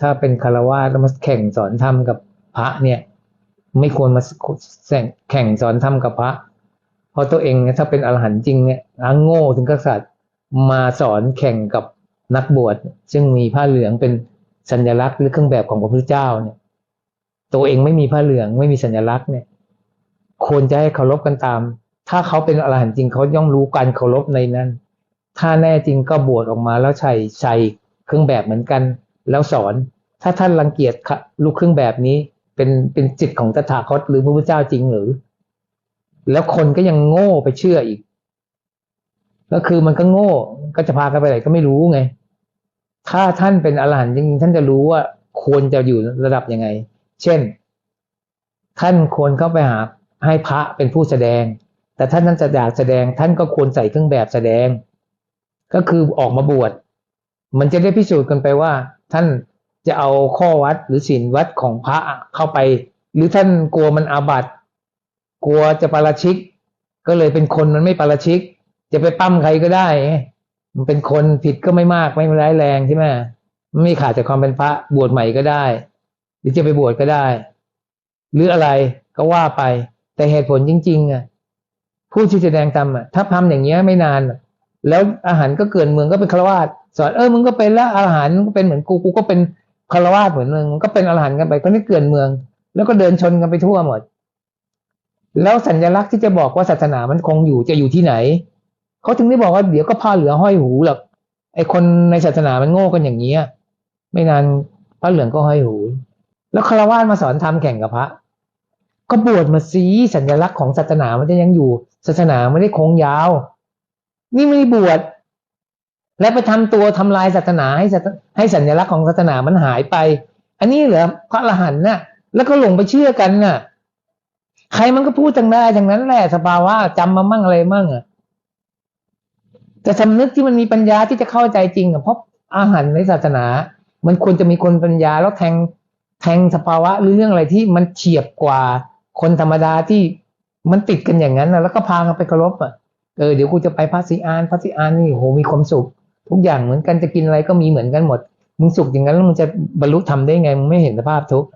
ถ้าเป็นคารวะแล้วมาแข่งสอนธรรมกับพระเนี่ย ไม่ควรมาแข่งสอนธรรมกับพระ เพราะตัวเองเนี่ยถ้าเป็นอรหันต์จริงเนี่ยอ้างโง่ถึงกษัตริย์มาสอนแข่งกับนักบวชซึ่งมีผ้าเหลืองเป็นสัญลักษณ์หรือเครื่องแบบของพระพุทธเจ้าเนี่ย ตัวเองไม่มีผ้าเหลืองไม่มีสัญลักษณ์เนี่ยควรจะให้เคารพกันตาม ถ้าเขาเป็นอรหันต์จริงเขาย่อมรู้การเคารพในนั้น ถ้าแน่จริงก็บวชออกมาแล้วใส่ใส่เครื่องแบบเหมือนกัน แล้วสอน ถ้าท่านรังเกียจลูกเครื่องแบบนี้ เป็นเป็นจิตของตถาคตหรือพระพุทธเจ้าจริงหรือ แล้วคนก็ยังโง่ไปเชื่ออีก ก็คือมันก็โง่ก็จะพากันไปไหนก็ไม่รู้ไง ถ้าท่านเป็นอรหันต์จริงท่านจะรู้ว่าควรจะอยู่ระดับยังไง เช่น ท่านควรเข้าไปหาให้พระเป็นผู้แสดง แต่ท่านนั้นจะอยากแสดง ท่านก็ควรใส่เครื่องแบบแสดง ก็คือออกมาบวช มันจะได้พิสูจน์กันไปว่า ท่านจะเอาข้อวัดหรือศีลวัดของพระเข้าไป หรือท่านกลัวมันอาบัติกลัวจะปาราชิก ก็เลยเป็นคนมันไม่ปาราชิก จะไปปั้มใครก็ได้ มันเป็นคนผิดก็ไม่มากไม่ร้ายแรงใช่ไหมไม่ขาดจากความเป็นพระบวชใหม่ก็ได้ หรือจะไปบวชก็ได้ หรืออะไรก็ว่าไป แต่เหตุผลจริงๆอะผู้ที่แสดงธรรมอะถ้าทำอย่างเงี้ยไม่นาน แล้วอาหารก็เกินเมืองก็เป็นฆรวาสสอนเออมึงก็เป็นแล้วอาหารก็เป็นเหมือนกูกูก็เป็นฆรวาสเหมือนมึงก็เป็นอาหารกันไปก็ไม่เกินเมือง แล้วก็เดินชนกันไปทั่วหมด แล้วสัญลักษณ์ที่จะบอกว่าศาสนามันคงอยู่จะอยู่ที่ไหนเขาถึงได้บอกว่าเดี๋ยวก็ผ้าเหลือห้อยหูหรอกไอคนในศาสนามันโง่กันอย่างนี้ไม่นานผ้าเหลืองก็ห้อยหู แล้วคารวะมาสอนทำแข่งกับพระก็บวชมาซีสัญลักษณ์ของศาสนามันจะยังอยู่ ศาสนาไม่ได้คงยาว นี่ไม่บวชและไปทำตัวทำลายศาสนาให้ให้สัญลักษณ์ของศาสนามันหายไป อันนี้เหรอพระอรหันต์น่ะ แล้วก็หลงไปเชื่อกันน่ะ ใครมันก็พูดจังได้จังนั้นแหละสภาวะจำมามั่งอะไรมั่งอะแต่สำนึกที่มันมีปัญญาที่จะเข้าใจจริงอะเพราะอาหารในศาสนา มันควรจะมีคนปัญญาแล้วแทงแทงสภาวะหรือเรื่องอะไรที่มันเฉียบกว่าคนธรรมดาที่มันติดกันอย่างนั้นนะแล้วก็พากันไปเคารพอะ เออเดี๋ยวกูจะไปพระศรีอานพระศรีอานนี่โหมีความสุข ทุกอย่างเหมือนกันจะกินอะไรก็มีเหมือนกันหมด มึงสุขอย่างนั้นแล้วมึงจะบรรลุทำได้ไง มึงไม่เห็นสภาพทุก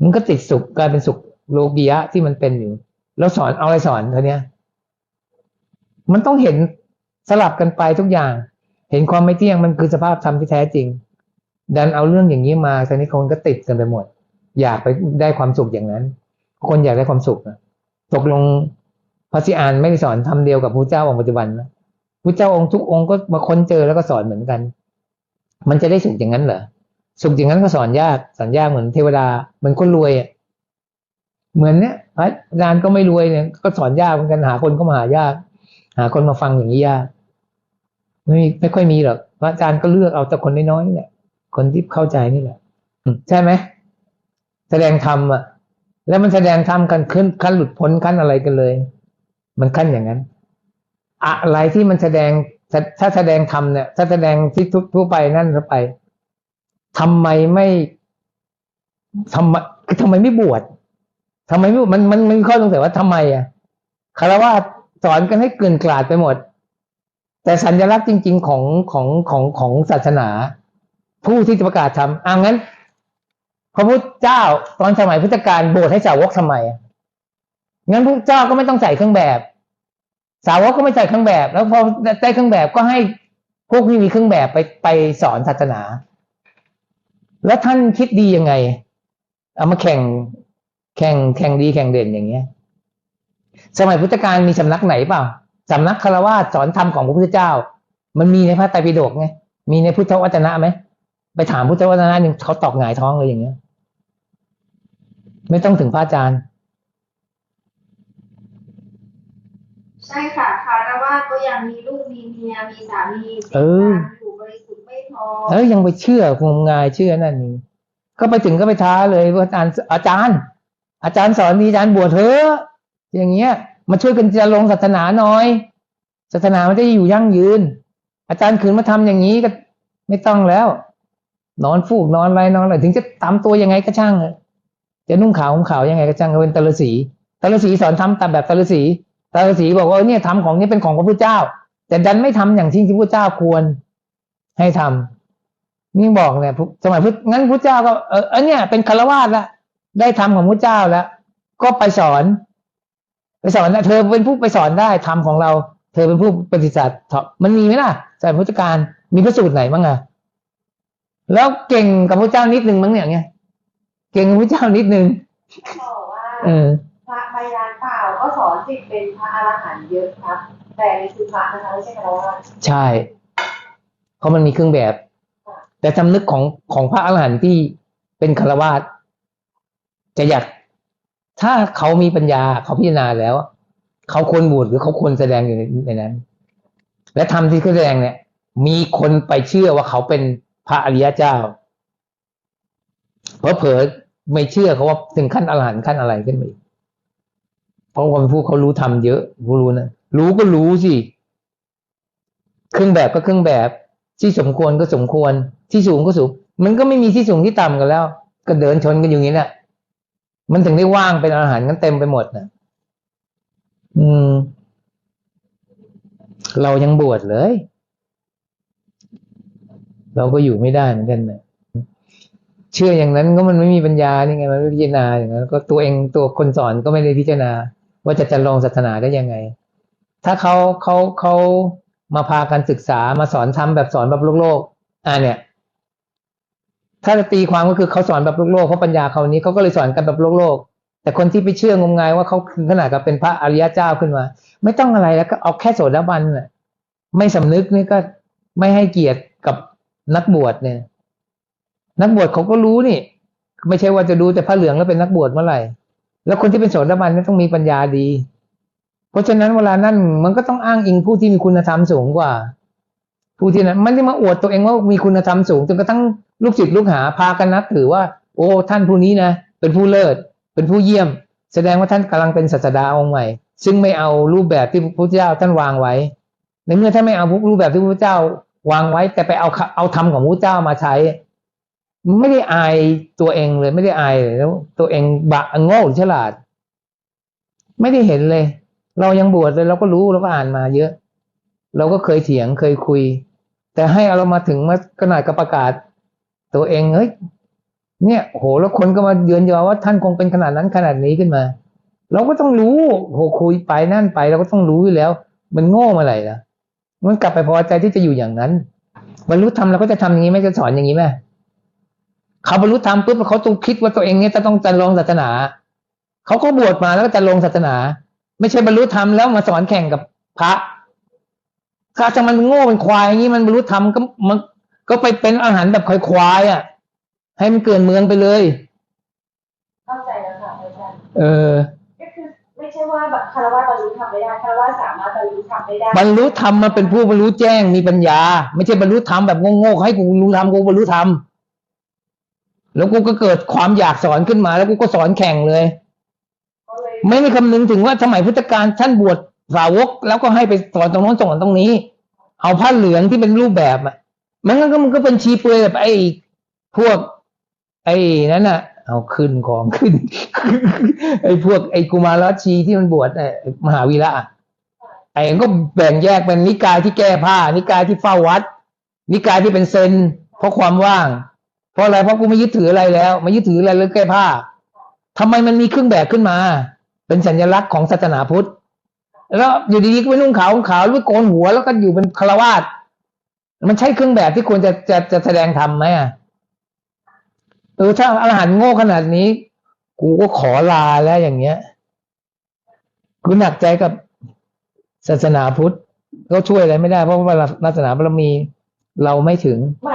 มึงก็ติดสุขกลายเป็นสุขโลกียะที่มันเป็นอยู่ แล้วสอนเอาอะไรสอนเธอเนี้มันต้องเห็นสลับกันไปทุกอย่าง เห็นความไม่เที่ยงมันคือสภาพธรรมที่แท้จริง ดันเอาเรื่องอย่างนี้มาตอนนี้คนก็ติดกันไปหมด อยากไปได้ความสุขอย่างนั้น คนอยากได้ความสุขนะตกลง พระสิอานไม่ได้สอนทำเดียวกับพระเจ้าองค์ปัจจุบันนะพระเจ้าองค์ทุกองค์ก็มาค้นเจอแล้วก็สอนเหมือนกัน มันจะได้สุขอย่างนั้นเหรอสุขอย่างนั้นก็สอนยากสอนยากเหมือนเทวดาเหมือนคนรวยอะเหมือนเนี้ยพระอาจารย์ก็ไม่รวยเนี่ยก็สอนยากเหมือนกันหาคนก็มาหายาก หาคนมาฟังอย่างนี้ยากไม่ไม่ค่อยมีหรอกพระอาจารย์ก็เลือกเอาแต่คนน้อยๆนี่แหละคนที่เข้าใจนี่แหละใช่ไหมแสดงธรรมอะ แล้วมันแสดงธรรมกันขึ้นขั้นหลุดพ้นขั้นอะไรกันเลย มันขั้นอย่างนั้น อะไรที่มันแสดงถ้าแสดงธรรมเนี่ย ถ้าแสดงที่ทุกทั่วไปนั่นเข้าไปทำไมไม่ทำไมคือทำไมไม่บวชทำไมไม่มันมันมีข้อสงสัยว่าทำไมอะคารวะสอนกันให้เกินกลาดไปหมด แต่สัญลักษณ์จริง ๆ ของของของของศาสนา ผู้ที่จะประกาศทำอ่างั้น พระพุทธเจ้าตอนสมัยพุทธกาลบสถ์ให้สาวกทำไม งั้นพระเจ้าก็ไม่ต้องใส่เครื่องแบบ สาวกก็ไม่ใส่เครื่องแบบ แล้วพอได้เครื่องแบบก็ให้พวกที่มีเครื่องแบบไปไปสอนศาสนา แล้วท่านคิดดียังไง เอามาแข่งแข่งแข่งดีแข่งเด่นอย่างเงี้ย สมัยพุทธกาลมีสำนักไหนเปล่าสำนักคารวะสอนธรรมของพระพุทธเจ้า มันมีในพระไตรปิฎกไงมีในพุทธวจนะไหมไปถามพุทธวจนะหนึ่งเขาตอบหงายท้องเลยอย่างเงี้ย ไม่ต้องถึงพระอาจารย์ ใช่ค่ะคารวะก็ยังมีลูกมีเมียมีสามีเอออยู่บริสุทธิ์ไม่พอเออยังไปเชื่องมงายเชื่อนั่นนี่ก็ไปถึงก็ไปท้าเลยว่าอาจารย์อาจารย์ อาจารย์สอนมีอาจารย์บวชเถอะอย่างเงี้ยมาช่วยกันจะลงศาสนาหน่อย ศาสนามันจะอยู่ยั่งยืน อาจารย์ขืนมาทำอย่างนี้ก็ไม่ต้องแล้ว นอนฟูกนอนอะไรนอนอะไรถึงจะตามตัวยังไงก็ช่างจะนุ่งขาวห่มขาวยังไงก็ช่างเป็นตรสีตรสีสอนทำตามแบบตรสี ตรสีบอกว่าเนี่ยทำของนี้เป็นของพระพุทธเจ้า แต่ดันไม่ทำอย่างที่พระพุทธเจ้าควรให้ทนี่บอกเนี่ยสมัยพุทธงั้นพุทธเจ้าก็เออเนี่ยเป็นคารวาสละได้ธรรมของพุทธเจ้าแล้ว ก็ไปสอน ไปสอนนะเธอเป็นผู้ไปสอนได้ธรรมของเรา เธอเป็นผู้ปฏิสัตมันมีไหมล่ะสมัยพุทธกาลมีพระสูตรไหนบ้างอะแล้วเก่งกับพระเจ้านิดนึงมั้งเนี่ยไงเก่งกับพระเจ้านิดนึงเขาบอกว่าเอ อนสิทธิ์เป็นพระอรหันต์เยอะครับ แต่ในคือพระนะคะไม่ใช่คารวะใช่ เพราะมันมีเครื่องแบบ แต่จำนึกของของพระอรหันต์ที่เป็นคารวาสจะอยากถ้าเขามีปัญญาเขาพิจารณาแล้ว เขาควรบวชหรือเขาควรแสดงอยู่ในในนั้น และทำที่เขาแสดงเนี่ย มีคนไปเชื่อว่าเขาเป็นพระอริยเจ้าเพราะเผลอๆไม่เชื่อเขาว่าถึงขั้นอรหันต์ขั้นอะไรขึ้นมาอีก เพราะคนผู้เขารู้ทำเยอะผู้รู้นะรู้ก็รู้สิเครื่องแบบก็เครื่องแบบ ที่สมควรก็สมควร ที่สูงก็สูง มันก็ไม่มีที่สูงที่ต่ำกันแล้ว ก็เดินชนกันอยู่างนี้แหละมันถึงได้ว่างเป็นอาหารกันเต็มไปหมดนะอืม เรายังบวชเลย เราก็อยู่ไม่ได้เหมือนกันนะเชื่ออย่างนั้นก็มันไม่มีปัญญานี่ไงมันไม่พิจารณาอย่างนั้นก็ตัวเองตัวคนสอนก็ไม่ได้พิจารณา ว่าจะจะลงศาสนาได้ยังไง ถ้าเขาเขาเขามาพากันศึกษามาสอนทำแบบสอนแบบโลกโลกอ่าเนี่ย ถ้าจะตีความก็คือเขาสอนแบบโลกโลกเพราะปัญญาเขานี้เขาก็เลยสอนกันแบบโลกโลกแต่คนที่ไปเชื่องมงายว่าเขาขนาดกับเป็นพระอริยเจ้าขึ้นมา ไม่ต้องอะไรแล้วก็เอาแค่โสดาบันน่ะ ไม่สำนึกนี่ก็ไม่ให้เกียรติกับนักบวชเนี่ย นักบวชเขาก็รู้นี่ ไม่ใช่ว่าจะดูแต่ผ้าเหลืองแล้วเป็นนักบวชเมื่อไหร่ แล้วคนที่เป็นโสดาบันนี่ต้องมีปัญญาดี เพราะฉะนั้นเวลานั่นมันก็ต้องอ้างอิงผู้ที่มีคุณธรรมสูงกว่า ผู้ที่นั้นมันไม่ได้มาอวดตัวเองว่ามีคุณธรรมสูงจนกระทั่งลูกศิษย์ลูกหาพากันนับถือว่า โอ้ท่านผู้นี้นะเป็นผู้เลิศ เป็นผู้เยี่ยม แสดงว่าท่านกำลังเป็นศาสดาองค์ใหม่ ซึ่งไม่เอารูปแบบที่พระพุทธเจ้าท่านวางไว้ ในเมื่อท่านไม่เอารูปแบบที่พระพุทธเจ้าวางไว้ แต่ไปเอาเอาธรรมของพระพุทธเจ้ามาใช้ ไม่ได้อายตัวเองเลย ไม่ได้อายเลยแล้ว ตัวเองบะโง่หรือฉลาด ไม่ได้เห็นเลย เรายังบวชเลยเราก็รู้เราก็อ่านมาเยอะ เราก็เคยเถียงเคยคุย แต่ให้เรามาถึงมาขนาดกับประกาศ ตัวเองเฮ้ยเนี่ยโหแล้วคนก็มาเยือนยอว่าท่านคงเป็นขนาดนั้นขนาดนี้ขึ้นมา เราก็ต้องรู้โหคุยไปนั่นไป เราก็ต้องรู้อยู่แล้ว มันโง่มาไหร่ละมันกลับไปพอใจที่จะอยู่อย่างนั้นบรรลุธรรมเราก็จะทำอย่างนี้ไม่จะสอนอย่างนี้ไหม เขาบรรลุธรรมปุ๊บเขาต้องคิดว่าตัวเองเนี่ยจะต้องจันลงศาสนาเขาก็บวชมาแล้วก็จันลงศาสนา ไม่ใช่บรรลุธรรมแล้วมาสอนแข่งกับพระถ้าจะมันโง่เป็นควายอย่างนี้มันบรรลุธรรมก็มันก็ไปเป็นอาหารแบบควายๆอะ ให้มันเกินเมืองไปเลย เข้าใจแล้วค่ะอาจารย์เออก็คือไม่ใช่ว่าแบบคารวะบรรลุธรรมไม่ได้คารวะสามารถบรรลุธรรมไม่ได้บรรลุธรรมมันเป็นผู้บรรลุแจ้งมีปัญญา ไม่ใช่บรรลุธรรมแบบโง่ๆให้กูรู้ธรรมกูบรรลุธรรม แล้วกูก็เกิดความอยากสอนขึ้นมา แล้วกูก็สอนแข่งเลยก็เลยไม่ได้คำนึงถึงว่าสมัยพุทธกาลท่านบวชสาวก แล้วก็ให้ไปสอนตรงโน้นสอนตรงนี้ เอาผ้าเหลืองที่เป็นรูปแบบอะมันก็มันก็เป็นชีเปลือยแบบไอ้พวก ไอ้นั้นน่ะ เอาขึ้นของขึ้น ไอ้พวกไอ้กุมารชีที่มันบวชไอ้มหาวีระอะไอ้มันก็แบ่งแยกเป็นนิกายที่แก้ผ้า นิกายที่เฝ้าวัด นิกายที่เป็นเซนเพราะความว่าง เพราะอะไรเพราะกูไม่ยึดถืออะไรแล้วไม่ยึดถืออะไรเลยแก้ผ้าทำไมมันมีเครื่องแบบขึ้นมา เป็นสัญลักษณ์ของศาสนาพุทธ แล้วอยู่ดีๆก็ไปนุ่งขาวขาวหรือโกนหัวแล้วก็อยู่เป็นคารวาสมันใช่เครื่องแบบที่ควรจะจะจะแสดงธรรมไหมอะเออถ้าอรหันต์โง่ขนาดนี้ กูก็ขอลาแล้วอย่างเงี้ยกูหนักใจกับศาสนาพุทธก็ช่วยอะไรไม่ได้เพราะว่าศาสนาบารมีเราไม่ถึงหม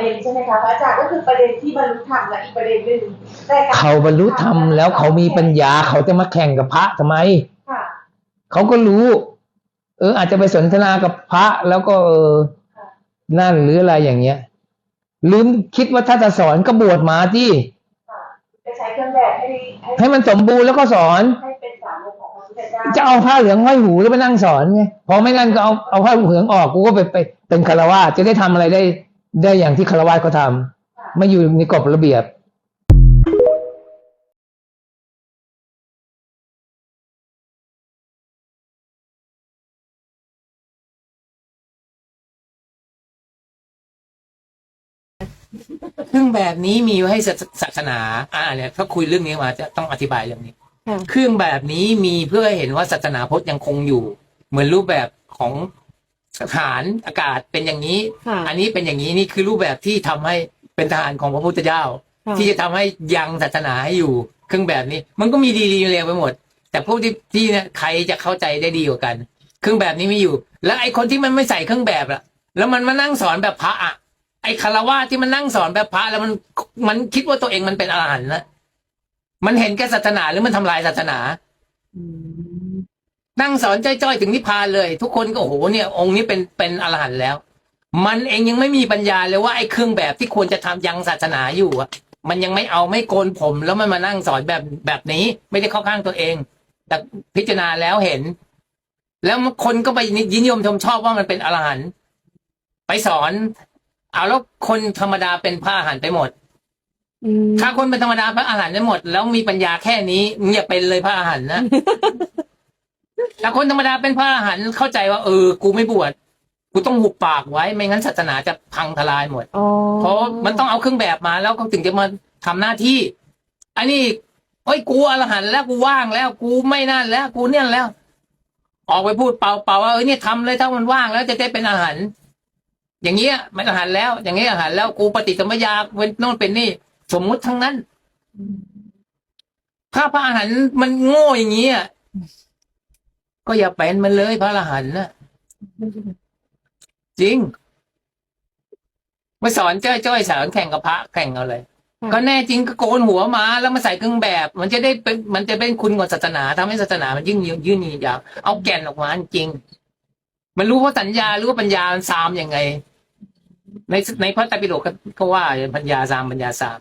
เด็นใช่ไหมคะพระอาจารย์ก็คือประเด็นที่บรรลุธรรมและอีกประเด็นหนึ่งแต่กเขาบรรลุธรรมแล้วเขามีปัญญาเขาจะมาแข่งกับพระทำไมค่ะเขาก็รู้ เออ อาจจะไปสนทนากับพระแล้วก็เออค่ะนั่นหรืออะไรอย่างเงี้ยลืมคิดว่าถ้าจะสอนก็บวชมาที่ค่ะจะใช้เครื่องแบบให้ให้ให้มันสมบูรณ์แล้วก็สอนให้เป็นสามของพระพุทธเจ้าจะเอาผ้าเหลืองห้อยหูแล้วไปนั่งสอนไงพอไม่นั่นก็เอาเอาผ้าเหลืองออกกูก็ไปไปเป็นคารวาสจะได้ทำอะไรได้ ได้อย่างที่คารวาสเขาทำค่ะไม่อยู่ในกรอบระเบียบเครื่องแบบนี้มีไว้ให้ศาศาสนา อ่าเนี่ยถ้าคุยเรื่องนี้มาจะต้องอธิบายเรื่องนี้ค่ะเครื่องแบบนี้มีเพื่อให้เห็นว่าศาสนาพุทธยังคงอยู่ เหมือนรูปแบบของ ทหารอากาศเป็นอย่างนี้ ค่ะอันนี้เป็นอย่างนี้นี่คือรูปแบบที่ทำให้เป็นทหารของพระพุทธเจ้า ค่ะที่จะทำให้ยังศาสนาให้อยู่เครื่องแบบนี้ มันก็มีดีๆเลวไปหมด แต่พวกที่ที่เนี่ยใครจะเข้าใจได้ดีกว่ากัน เครื่องแบบนี้ไม่อยู่ แล้วไอ้คนที่มันไม่ใส่เครื่องแบบอะแล้วมันมานั่งสอนแบบพระอะไอ้คารวะที่มันนั่งสอนแบบพระแล้วมันมันคิดว่าตัวเองมันเป็นอรหันต์นะมันเห็นแก่ศาสนาหรือมันทำลายศาสนา อืม นั่งสอนจ้อยๆ ถึงนิพพานเลย ทุกคนก็โอ้โหเนี่ย องค์นี้เป็นเป็นอรหันต์แล้ว มันเองยังไม่มีปัญญาเลยว่าไอ้เครื่องแบบที่ควรจะทำยังศาสนาอยู่อะมันยังไม่เอาไม่โกนผม แล้วมันมานั่งสอนแบบแบบนี้ ไม่ได้เข้าข้างตัวเอง แต่พิจารณาแล้วเห็น แล้วคนก็ไปยินยมชมชอบว่ามันเป็นอรหันต์ไปสอน เอาแล้วคนธรรมดาเป็นพระอรหันต์ไปหมดอืมถ้าคนเป็นธรรมดาพระอรหันต์ได้หมด แล้วมีปัญญาแค่นี้มึงอย่าเป็นเลยพระอรหันต์นะ แต่คนธรรมดาเป็นพระอรหันต์เข้าใจว่าเออ กูไม่บวชกูต้องหุบปากไว้ไม่งั้นศาสนาจะพังทลายหมด อ๋อเพราะมันต้องเอาเครื่องแบบมาแล้วก็ถึงจะมาทำหน้าที่ อันนี้เฮ้ยกูอรหันต์แล้วกูว่างแล้ว กูไม่นั่นแล้ว กูเนี่ยแล้ว ออกไปพูดเปล่าๆว่าเออเนี่ยทำเลยถ้ามันว่างแล้วจะได้เป็นอาหารอย่างเงี้ยมันอาหารแล้ว อย่างเงี้ยอาหารแล้วกูปฏิสัมพยาเป็นโน่นเป็นนี่ สมมุติทั้งนั้น ถ้าพระอาหารมันโง่อย่างนี้อะ ก็อย่าเป็นมันเลยพระอรหันต์นะจริงมาสอนจ้อยจ้อยๆสอนแข่งกับพระแข่งเอาเลย ก็แน่จริงก็โกนหัวมาแล้วมาใส่เครื่องแบบ มันจะได้เป็นมันจะเป็นคุณกับศาสนาทำให้ศาสนามันยิ่งยืนยืนยาวเอาแก่นออกมาจริง มันรู้ว่าสัญญารู้ว่าปัญญามันซามยังไง ในในพระไตรปิฎกก็ก็ว่าปัญญาซามปัญญาซาม